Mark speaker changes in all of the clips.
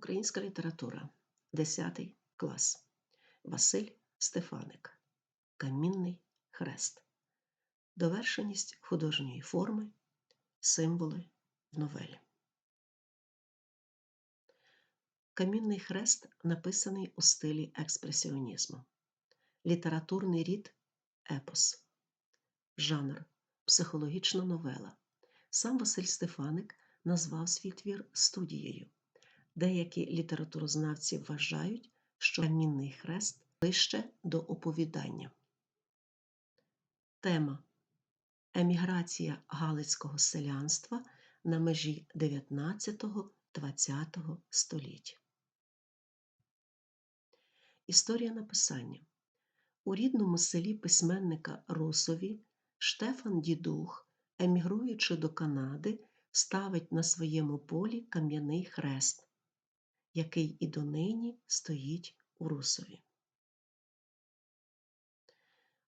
Speaker 1: Українська література, 10 клас. Василь Стефаник. Камінний хрест. Довершеність художньої форми, символи в новелі. Камінний хрест написаний у стилі експресіонізму. Літературний рід епос. Жанр психологічна новела. Сам Василь Стефаник назвав свій твір студією. Деякі літературознавці вважають, що камінний хрест ближче до оповідання. Тема Еміграція Галицького селянства на межі 19-20 століття. Історія написання у рідному селі письменника Русові Штефан Дідух, емігруючи до Канади, ставить на своєму полі кам'яний хрест, який і донині стоїть у Русові.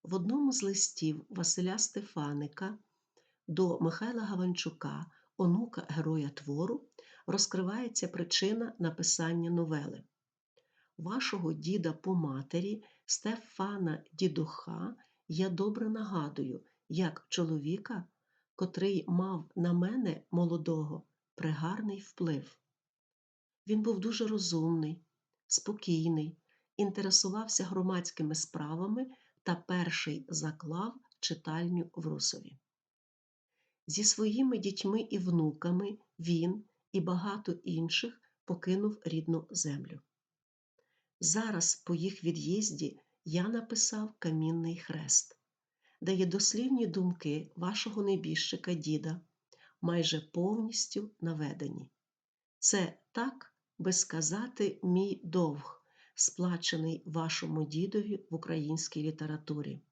Speaker 1: В одному з листів Василя Стефаника до Михайла Гаванчука, онука героя твору, розкривається причина написання новели. Вашого діда по матері Стефана Дідуха я добре нагадую, як чоловіка, котрий мав на мене молодого пригарний вплив. Він був дуже розумний, спокійний, інтересувався громадськими справами та перший заклав читальню в Русові. Зі своїми дітьми і внуками він і багато інших покинув рідну землю. Зараз, по їх від'їзді, я написав камінний хрест, де є дослівні думки вашого небіжчика діда, майже повністю наведені. Це так, би сказати, мій довг, сплачений вашому дідові в українській літературі.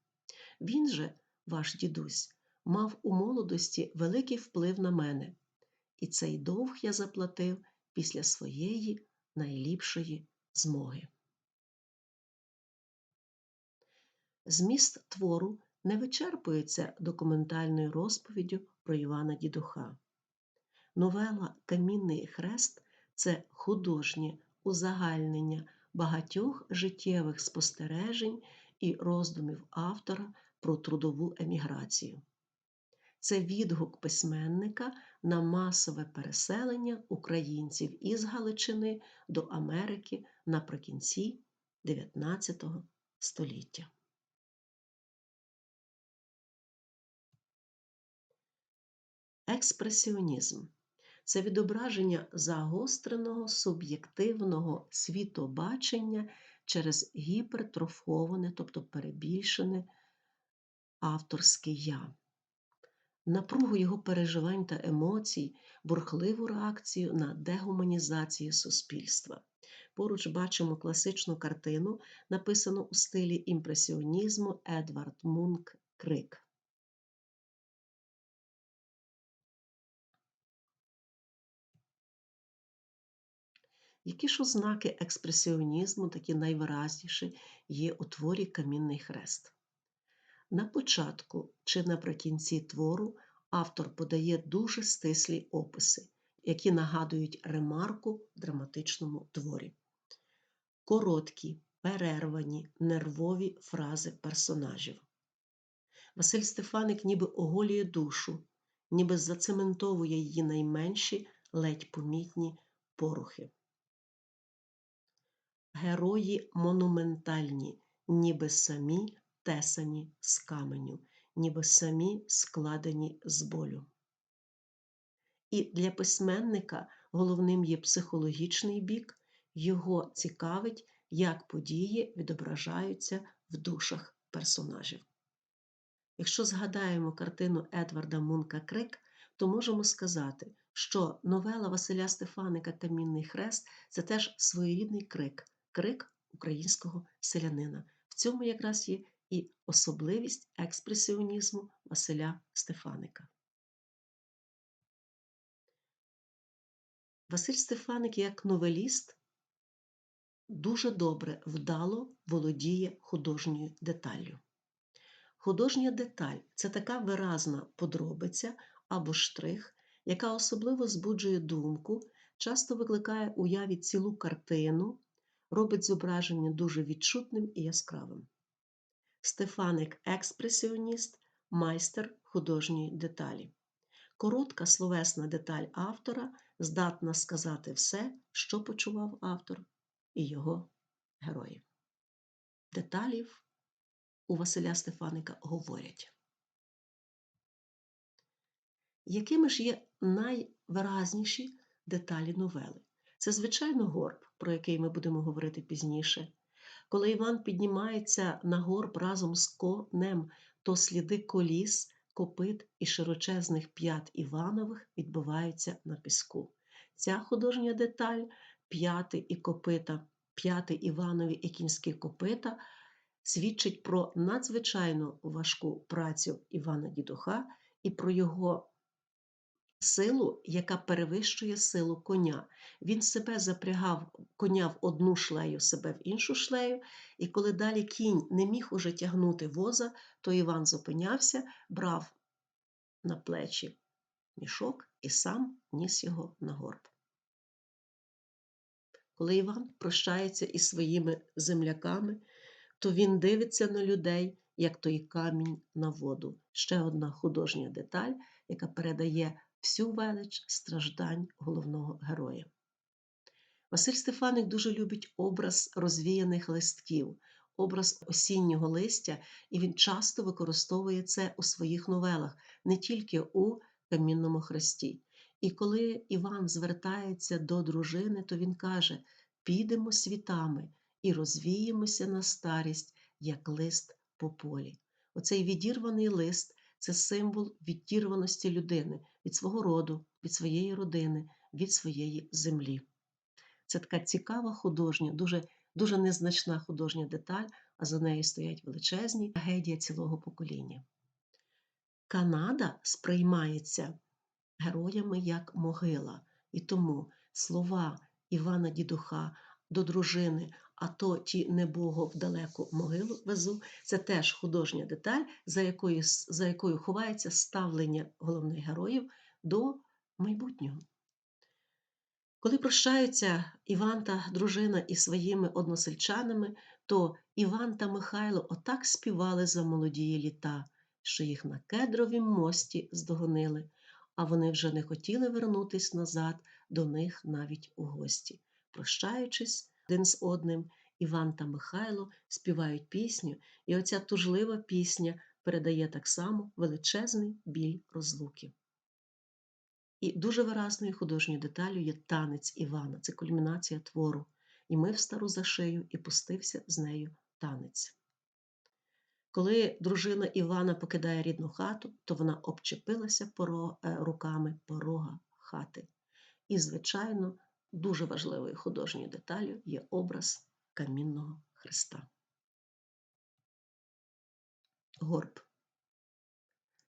Speaker 1: Він же, ваш дідусь, мав у молодості великий вплив на мене, і цей довг я заплатив після своєї найліпшої змоги. Зміст твору не вичерпується документальною розповіддю про Івана Дідуха. Новела Камінний хрест це художнє узагальнення багатьох життєвих спостережень і роздумів автора про трудову еміграцію. Це відгук письменника на масове переселення українців із Галичини до Америки наприкінці XIX століття. Експресіонізм це відображення загостреного суб'єктивного світобачення через гіпертрофоване, тобто перебільшене авторське я, напругу його переживань та емоцій, бурхливу реакцію на дегуманізацію суспільства. Поруч бачимо класичну картину, написану у стилі імпресіонізму Едвард Мунк Крик. Які ж ознаки експресіонізму, такі найвиразніші, є у творі Камінний хрест? На початку чи наприкінці твору автор подає дуже стислі описи, які нагадують ремарку в драматичному творі. Короткі, перервані, нервові фрази персонажів. Василь Стефаник ніби оголює душу, ніби зацементовує її найменші ледь помітні порухи. Герої монументальні, ніби самі тесані з каменю, ніби самі складені з болю. І для письменника головним є психологічний бік, його цікавить, як події відображаються в душах персонажів. Якщо згадаємо картину Едварда Мунка Крик, то можемо сказати, що новела Василя Стефаника Камінний хрест це теж своєрідний крик, крик українського селянина. В цьому якраз є і особливість експресіонізму Василя Стефаника. Василь Стефаник як новеліст дуже добре вдало володіє художньою деталлю. Художня деталь це така виразна подробиця або штрих, яка особливо збуджує думку часто викликає уяві цілу картину, робить зображення дуже відчутним і яскравим. Стефаник експресіоніст, майстер художньої деталі. Коротка словесна деталь автора здатна сказати все, що почував автор і його герої. Деталів у Василя Стефаника говорять. Якими ж є найвиразніші деталі новели? Це, звичайно, горб, про який ми будемо говорити пізніше. Коли Іван піднімається на горб разом з конем, то сліди коліс, копит і широчезних п'ят Іванових відбиваються на піску. Ця художня деталь п'яти і копита, п'яти Іванові і кінські копита свідчить про надзвичайно важку працю Івана Дідуха і про його силу, яка перевищує силу коня. Він себе запрягав коня в одну шлею, себе в іншу шлею, і коли далі кінь не міг уже тягнути воза, то Іван зупинявся, брав на плечі мішок і сам ніс його на горб. Коли Іван прощається із своїми земляками, то він дивиться на людей, як той камінь на воду. Ще одна художня деталь, яка передає всю велич страждань головного героя. Василь Стефаник дуже любить образ розвіяних листків, образ осіннього листя, і він часто використовує це у своїх новелах, не тільки у Камінному хресті. І коли Іван звертається до дружини, то він каже: підемо світами і розвіємося на старість, як лист по полі. Оцей відірваний лист це символ відірваності людини від свого роду, від своєї родини, від своєї землі. Це така цікава художня, дуже дуже незначна художня деталь, а за нею стоять величезні трагедія цілого покоління. Канада сприймається героями як могила, і тому слова Івана Дідуха до дружини, а то ті небого в далеку могилу везу. Це теж художня деталь, за якою, за якою ховається ставлення головних героїв до майбутнього. Коли прощаються Іван та дружина із своїми односельчанами, то Іван та Михайло отак співали за молодії літа, що їх на кедровім мості здогонили, а вони вже не хотіли вернутись назад до них навіть у гості. Прощаючись, один з одним Іван та Михайло співають пісню, і оця тужлива пісня передає так само величезний біль розлуки. І дуже виразною художньою деталю є танець Івана, це кульмінація твору. І ми встару за шию і пустився з нею танець. Коли дружина Івана покидає рідну хату, то вона обчепилася е, руками порога хати. І, звичайно, Дуже важливою художньою деталю є образ камінного хреста. Горб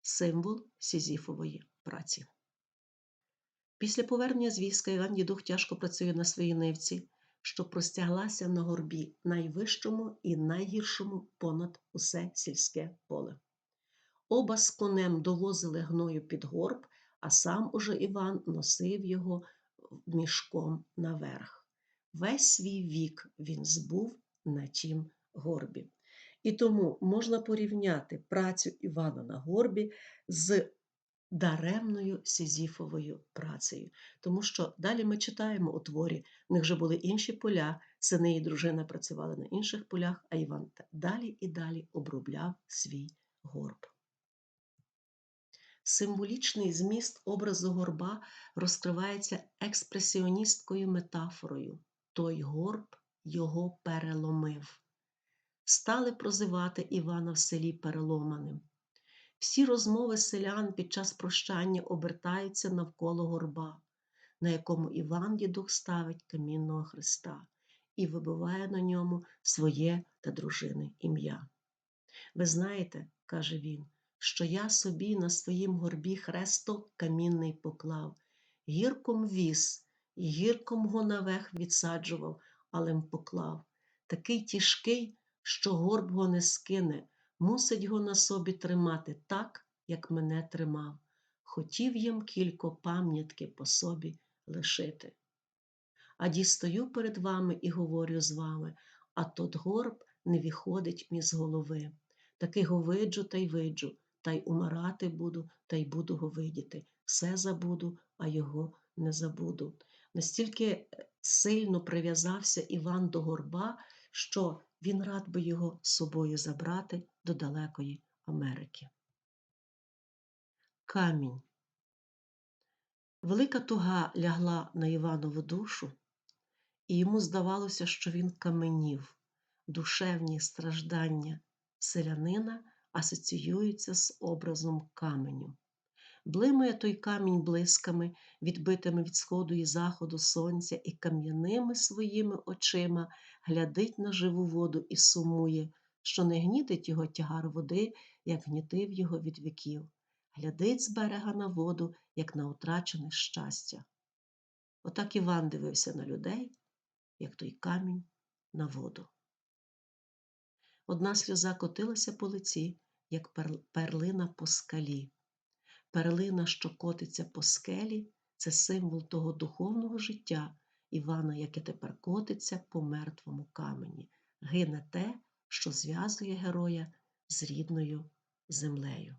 Speaker 1: символ Сізіфової праці. Після повернення з війська Іван Дідух тяжко працює на своїй нивці, що простяглася на горбі найвищому і найгіршому понад усе сільське поле. Оба з конем довозили гною під горб, а сам уже Іван носив його мішком наверх. Весь свій вік він збув на тім горбі. І тому можна порівняти працю Івана на горбі з даремною Сізіфовою працею. Тому що далі ми читаємо у творі, в них вже були інші поля, сини і дружина працювали на інших полях, а Іван далі і далі обробляв свій горб. Символічний зміст образу горба розкривається експресіоністкою метафорою той горб його переломив. Стали прозивати Івана в селі переломаним. Всі розмови селян під час прощання обертаються навколо горба, на якому Іван дідух ставить камінного Христа і вибиває на ньому своє та дружини ім'я. Ви знаєте, каже він що я собі на своїм горбі хресток камінний поклав, гірком віз, і гірком го навех відсаджував, але м поклав. Такий тяжкий, що горб го не скине, мусить го на собі тримати так, як мене тримав. Хотів їм кілько пам'ятки по собі лишити. А дістаю перед вами і говорю з вами, а тот горб не виходить з голови. Таки го виджу та й виджу, та й умирати буду, та й буду го видіти. Все забуду, а його не забуду. Настільки е, сильно прив'язався Іван до горба, що він рад би його з собою забрати до далекої Америки. Камінь. Велика туга лягла на Іванову душу, і йому здавалося, що він каменів, душевні страждання селянина асоціюються з образом каменю. Блимає той камінь блисками, відбитими від сходу і заходу сонця, і кам'яними своїми очима глядить на живу воду і сумує, що не гнітить його тягар води, як гнітив його від віків, глядить з берега на воду, як на утрачене щастя. Отак Іван дивився на людей, як той камінь на воду. Одна сльоза котилася по лиці, як перлина по скалі. Перлина, що котиться по скелі, це символ того духовного життя Івана, яке тепер котиться по мертвому камені, гине те, що зв'язує героя з рідною землею.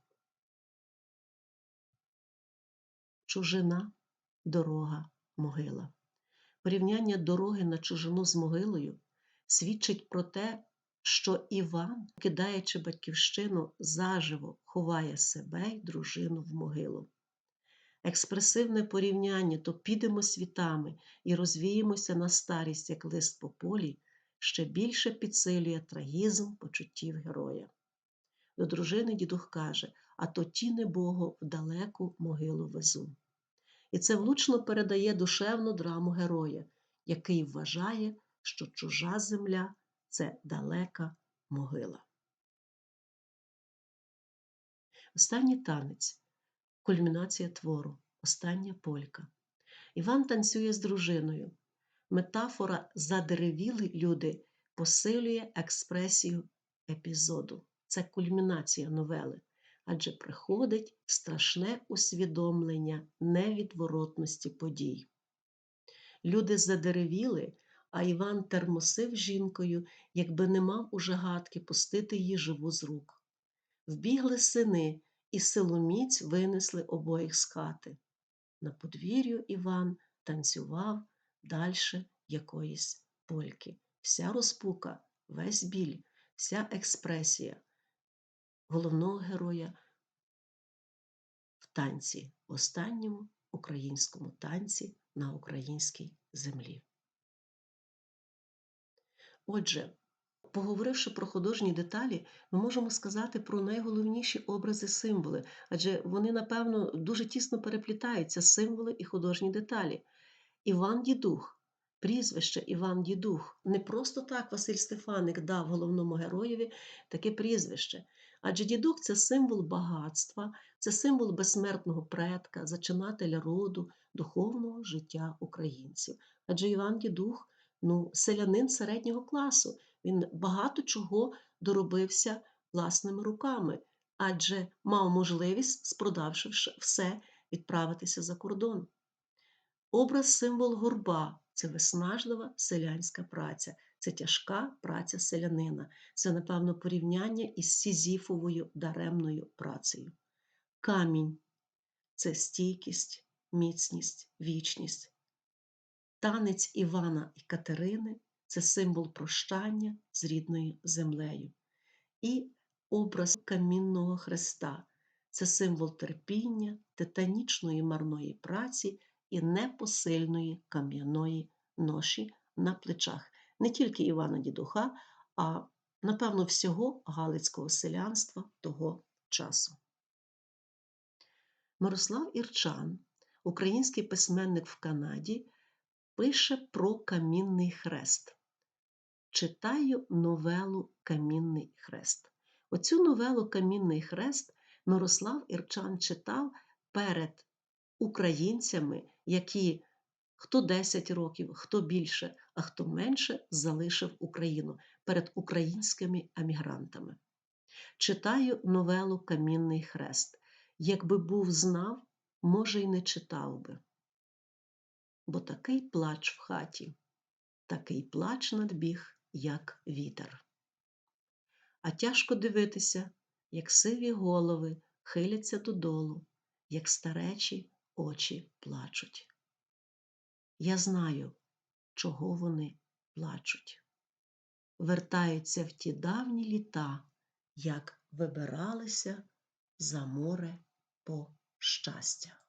Speaker 1: Чужина, дорога, могила. Порівняння дороги на чужину з могилою свідчить про те, що Іван, кидаючи батьківщину, заживо ховає себе й дружину в могилу. Експресивне порівняння то підемо світами і розвіємося на старість, як лист по полі, ще більше підсилює трагізм почуттів героя. До дружини дідух каже а то тіне Богу в далеку могилу везу. І це влучно передає душевну драму героя, який вважає, що чужа земля це далека могила. Останній танець кульмінація твору, остання полька. Іван танцює з дружиною. Метафора задеревіли люди посилює експресію епізоду. Це кульмінація новели, адже приходить страшне усвідомлення невідворотності подій. Люди задеревіли, а Іван термосив жінкою, якби не мав уже гадки пустити її живу з рук. Вбігли сини, і силоміць винесли обоїх з хати. На подвір'ю Іван танцював дальше якоїсь польки. Вся розпука, весь біль, вся експресія головного героя в танці, останньому українському танці на українській землі. Отже, поговоривши про художні деталі, ми можемо сказати про найголовніші образи символи, адже вони, напевно, дуже тісно переплітаються символи і художні деталі. Іван Дідух, прізвище Іван Дідух. Не просто так Василь Стефаник дав головному героєві таке прізвище. Адже дідух це символ багатства, це символ безсмертного предка, зачинателя роду, духовного життя українців. Адже Іван Дідух ну, селянин середнього класу. Він багато чого доробився власними руками, адже мав можливість, спродавши все, відправитися за кордон. Образ символ горба це виснажлива селянська праця, це тяжка праця селянина, це, напевно, порівняння із сізіфовою даремною працею. Камінь це стійкість, міцність, вічність. Танець Івана і Катерини це символ прощання з рідною землею. І образ камінного хреста це символ терпіння, титанічної марної праці і непосильної кам'яної ноші на плечах не тільки Івана Дідуха, а напевно всього галицького селянства того часу. Мирослав Ірчан, український письменник в Канаді, пише про камінний хрест. Читаю новелу Камінний хрест. Оцю новелу Камінний хрест Мирослав Ірчан читав перед українцями, які хто 10 років, хто більше, а хто менше залишив Україну перед українськими емігрантами. Читаю новелу Камінний хрест. Якби був знав, може, й не читав би. Бо такий плач в хаті, такий плач надбіг, як вітер. А тяжко дивитися, як сиві голови хиляться додолу, як старечі очі плачуть. Я знаю, чого вони плачуть. Вертаються в ті давні літа, як вибиралися за море по щастя.